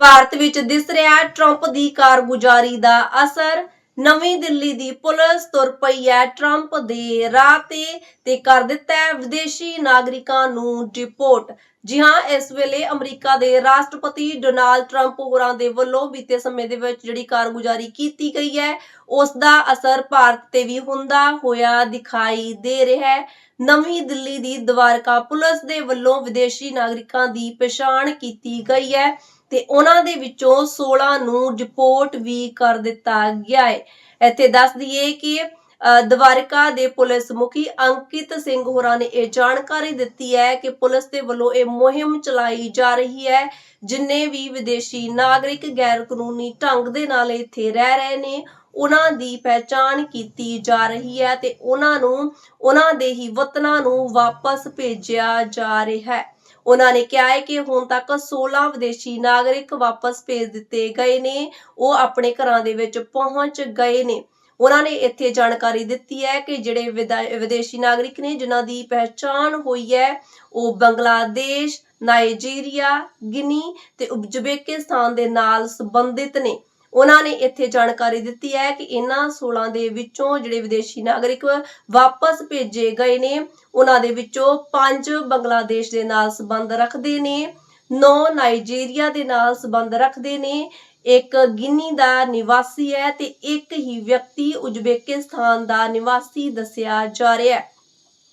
ਭਾਰਤ ਵਿੱਚ ਦਿਸ ਰਿਹਾ ਟਰੰਪ ਦੀ ਕਾਰਗੁਜ਼ਾਰੀ ਦਾ ਅਸਰ। ਨਵੀਂ ਦਿੱਲੀ ਦੀ ਪੁਲਿਸ ਤੁਰ ਪਈ ਹੈ ਟਰੰਪ ਦੇ ਰਾਹ ਤੇ ਤੇ ਕਰ ਦਿੱਤਾ ਹੈ ਵਿਦੇਸ਼ੀ ਨਾਗਰਿਕਾਂ ਨੂੰ ਡਿਪੋਰਟ ਜੀ ਹਾਂ, ਇਸ ਵੇਲੇ ਅਮਰੀਕਾ ਦੇ ਰਾਸ਼ਟਰਪਤੀ ਡੋਨਾਲਡ ਟਰੰਪ ਹੋਰਾਂ ਦੇ ਵੱਲੋਂ ਬੀਤੇ ਸਮੇਂ ਦੇ ਵਿੱਚ ਜਿਹੜੀ ਕਾਰਗੁਜ਼ਾਰੀ ਕੀਤੀ ਗਈ ਹੈ, ਉਸ ਦਾ ਅਸਰ ਭਾਰਤ ਤੇ ਵੀ ਹੁੰਦਾ ਹੋਇਆ ਦਿਖਾਈ ਦੇ ਰਿਹਾ ਹੈ। ਨਵੀਂ ਦਿੱਲੀ ਦੀ ਦਵਾਰਕਾ ਪੁਲਿਸ ਦੇ ਵੱਲੋਂ ਵਿਦੇਸ਼ੀ ਨਾਗਰਿਕਾਂ ਦੀ ਪਛਾਣ ਕੀਤੀ ਗਈ ਹੈ ਤੇ ਉਹਨਾਂ ਦੇ ਵਿੱਚੋਂ 16 ਨੂੰ ਰਿਪੋਰਟ ਵੀ ਕਰ ਦਿੱਤਾ ਗਿਆ ਹੈ। ਇੱਥੇ ਦੱਸ ਦਈਏ ਕਿ ਦਵਾਰਕਾ ਦੇ ਪੁਲਿਸ ਮੁਖੀ ਅੰਕਿਤ ਸਿੰਘ ਹੋਰਾਂ ਨੇ ਇਹ ਜਾਣਕਾਰੀ ਦਿੱਤੀ ਹੈ ਕਿ ਪੁਲਿਸ ਦੇ ਵੱਲੋਂ ਇਹ ਮੁਹਿੰਮ ਚਲਾਈ ਜਾ ਰਹੀ ਹੈ, ਜਿੰਨੇ ਵੀ ਵਿਦੇਸ਼ੀ ਨਾਗਰਿਕ ਗੈਰ ਕਾਨੂੰਨੀ ਢੰਗ ਦੇ ਨਾਲ ਇੱਥੇ ਰਹਿ ਰਹੇ ਨੇ, ਉਹਨਾਂ ਦੀ ਪਹਿਚਾਣ ਕੀਤੀ ਜਾ ਰਹੀ ਹੈ ਤੇ ਉਹਨਾਂ ਨੂੰ, ਉਹਨਾਂ ਦੇ ਹੀ ਵਤਨਾਂ ਨੂੰ ਵਾਪਸ ਭੇਜਿਆ ਜਾ ਰਿਹਾ ਹੈ। ਉਹਨਾਂ ਨੇ ਕਿਹਾ ਹੈ ਕਿ ਹੁਣ ਤੱਕ 16 ਵਿਦੇਸ਼ੀ ਨਾਗਰਿਕ ਵਾਪਸ ਭੇਜ ਦਿੱਤੇ ਗਏ ਨੇ, ਉਹ ਆਪਣੇ ਘਰਾਂ ਦੇ ਵਿੱਚ ਪਹੁੰਚ ਗਏ ਨੇ। ਉਹਨਾਂ ਨੇ ਇੱਥੇ ਜਾਣਕਾਰੀ ਦਿੱਤੀ ਹੈ ਕਿ ਜਿਹੜੇ ਵਿਦੇਸ਼ੀ ਨਾਗਰਿਕ ਨੇ ਜਿਨ੍ਹਾਂ ਦੀ ਪਹਿਚਾਣ ਹੋਈ ਹੈ, ਉਹ ਬੰਗਲਾਦੇਸ਼, ਨਾਈਜੀਰੀਆ, ਗਿਨੀ ਤੇ ਉਜ਼ਬੇਕਿਸਤਾਨ ਦੇ ਨਾਲ ਸੰਬੰਧਿਤ ਨੇ। ਉਹਨਾਂ ਨੇ ਇੱਥੇ ਜਾਣਕਾਰੀ ਦਿੱਤੀ ਹੈ ਕਿ ਇਹਨਾਂ 16 ਦੇ ਵਿੱਚੋਂ ਜਿਹੜੇ ਵਿਦੇਸ਼ੀ ਨਾਗਰਿਕ ਵਾਪਸ ਭੇਜੇ ਗਏ ਨੇ, ਉਹਨਾਂ ਦੇ ਵਿੱਚੋਂ 5 ਬੰਗਲਾਦੇਸ਼ ਦੇ ਨਾਲ ਸੰਬੰਧ ਰੱਖਦੇ ਨੇ। ਨੌ ਨਾਈਜੀਰੀਆ ਦੇ ਨਾਲ ਸੰਬੰਧ ਰੱਖਦੇ ਨੇ। ਇੱਕ ਗਿਨੀ ਦਾ ਨਿਵਾਸੀ ਹੈ ਤੇ ਇੱਕ ਹੀ ਵਿਅਕਤੀ ਉਜ਼ਬੇਕਿਸਤਾਨ ਦਾ ਨਿਵਾਸੀ ਦੱਸਿਆ ਜਾ ਰਿਹਾ ਹੈ।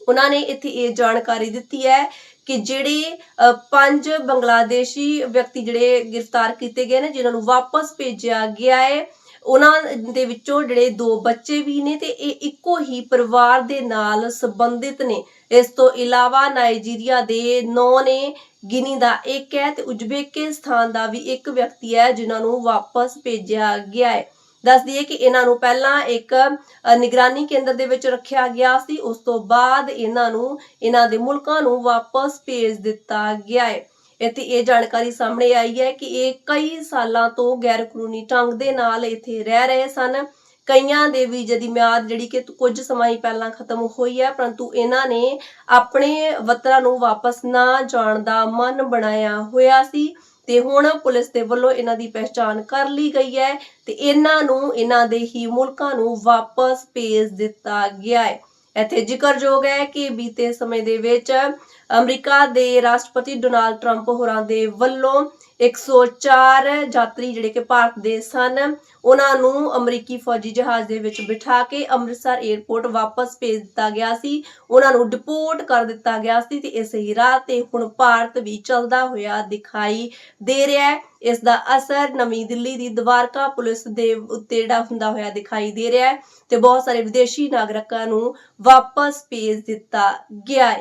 ਉਹਨਾਂ ਨੇ ਇੱਥੇ ਇਹ ਜਾਣਕਾਰੀ ਦਿੱਤੀ ਹੈ ਕਿ ਜਿਹੜੇ ਅ, ਪੰਜ ਬੰਗਲਾਦੇਸ਼ੀ ਵਿਅਕਤੀ ਜਿਹੜੇ ਗ੍ਰਿਫਤਾਰ ਕੀਤੇ ਗਏ ਨੇ ਜਿਨ੍ਹਾਂ ਨੂੰ ਵਾਪਸ ਭੇਜਿਆ ਗਿਆ ਹੈ ਉਹਨਾਂ ਦੇ ਵਿੱਚੋਂ ਜਿਹੜੇ ਦੋ ਬੱਚੇ ਵੀ ਨੇ ਤੇ ਇਹ ਇੱਕੋ ਹੀ ਪਰਿਵਾਰ ਦੇ ਨਾਲ ਸੰਬੰਧਿਤ ਨੇ। ਇਸ ਤੋਂ ਇਲਾਵਾ ਨਾਈਜੀਰੀਆ ਦੇ 9 ਨੇ, ਗਿਨੀ ਦਾ ਇੱਕ ਹੈ ਤੇ ਉਜ਼ਬੇਕਿਸਤਾਨ ਦਾ ਵੀ ਇੱਕ ਵਿਅਕਤੀ ਹੈ ਜਿਨ੍ਹਾਂ ਨੂੰ ਵਾਪਸ ਭੇਜਿਆ ਗਿਆ ਹੈ। ਦੱਸ ਦਈਏ ਕਿ ਇਹਨਾਂ ਨੂੰ ਪਹਿਲਾਂ ਇੱਕ ਨਿਗਰਾਨੀ ਕੇਂਦਰ ਦੇ ਵਿੱਚ ਰੱਖਿਆ ਗਿਆ ਸੀ। ਉਸ ਤੋਂ ਬਾਅਦ ਇਹਨਾਂ ਨੂੰ, ਇਹਨਾਂ ਦੇ ਮੁਲਕਾਂ ਨੂੰ ਵਾਪਸ ਭੇਜ ਦਿੱਤਾ ਗਿਆ ਹੈ। ਇੱਥੇ ਇਹ ਜਾਣਕਾਰੀ ਸਾਹਮਣੇ ਆਈ ਹੈ ਕਿ ਇਹ ਕਈ ਸਾਲਾਂ ਤੋਂ ਗੈਰ ਕਾਨੂੰਨੀ ਢੰਗ ਦੇ ਨਾਲ ਇੱਥੇ ਰਹਿ ਰਹੇ ਸਨ। ਕਈਆਂ ਦੇ ਵੀਜ਼ੇ ਦੀ ਮਿਆਦ ਜਿਹੜੀ ਕਿ ਕੁਝ ਸਮਾਂ ਹੀ ਪਹਿਲਾਂ ਖਤਮ ਹੋਈ ਹੈ, ਪਰੰਤੂ ਇਹਨਾਂ ਨੇ ਆਪਣੇ ਵਤਨਾਂ ਨੂੰ ਵਾਪਸ ਨਾ ਜਾਣ ਦਾ ਮਨ ਬਣਾਇਆ ਹੋਇਆ ਸੀ ਤੇ ਹੁਣ ਪੁਲਿਸ ਦੇ ਵੱਲੋਂ ਇਹਨਾਂ ਦੀ ਪਹਿਚਾਣ ਕਰ ਲਈ ਗਈ ਹੈ ਤੇ ਇਹਨਾਂ ਨੂੰ, ਇਹਨਾਂ ਦੇ ਹੀ ਮੁਲਕਾਂ ਨੂੰ ਵਾਪਸ ਭੇਜ ਦਿੱਤਾ ਗਿਆ ਹੈ। ਇੱਥੇ ਜ਼ਿਕਰਯੋਗ ਹੈ ਕਿ ਬੀਤੇ ਸਮੇਂ ਦੇ ਵਿੱਚ ਅਮਰੀਕਾ ਦੇ ਰਾਸ਼ਟਰਪਤੀ ਡੋਨਾਲਡ ਟਰੰਪ ਹੋਰਾਂ ਦੇ ਵੱਲੋਂ 104 ਯਾਤਰੀ ਜਿਹੜੇ ਕਿ ਭਾਰਤ ਦੇ ਸਨ, ਉਹਨਾਂ ਨੂੰ ਅਮਰੀਕੀ ਫੌਜੀ ਜਹਾਜ਼ ਦੇ ਵਿੱਚ ਬਿਠਾ ਕੇ ਅੰਮ੍ਰਿਤਸਰ 에ਅਰਪੋਰਟ ਵਾਪਸ ਭੇਜ ਦਿੱਤਾ ਗਿਆ ਸੀ। ਉਹਨਾਂ ਨੂੰ ਡਿਪੋਰਟ ਕਰ ਦਿੱਤਾ ਗਿਆ ਸੀ ਤੇ ਇਸੇ ਹੀ ਰਾਹ ਤੇ ਹੁਣ ਭਾਰਤ ਵੀ ਚੱਲਦਾ ਹੋਇਆ ਦਿਖਾਈ ਦੇ ਰਿਹਾ ਹੈ। ਇਸ ਦਾ ਅਸਰ ਨਵੀਂ ਦਿੱਲੀ ਦੀ ਦਵਾਰਕਾ ਪੁਲਿਸ ਦੇ ਉੱਤੇ ਜਿਹੜਾ ਹੁੰਦਾ ਹੋਇਆ ਦਿਖਾਈ ਦੇ ਰਿਹਾ ਹੈ ਤੇ ਬਹੁਤ ਸਾਰੇ ਵਿਦੇਸ਼ੀ ਨਾਗਰਿਕਾਂ ਨੂੰ ਵਾਪਸ ਭੇਜ ਦਿੱਤਾ ਗਿਆ ਹੈ।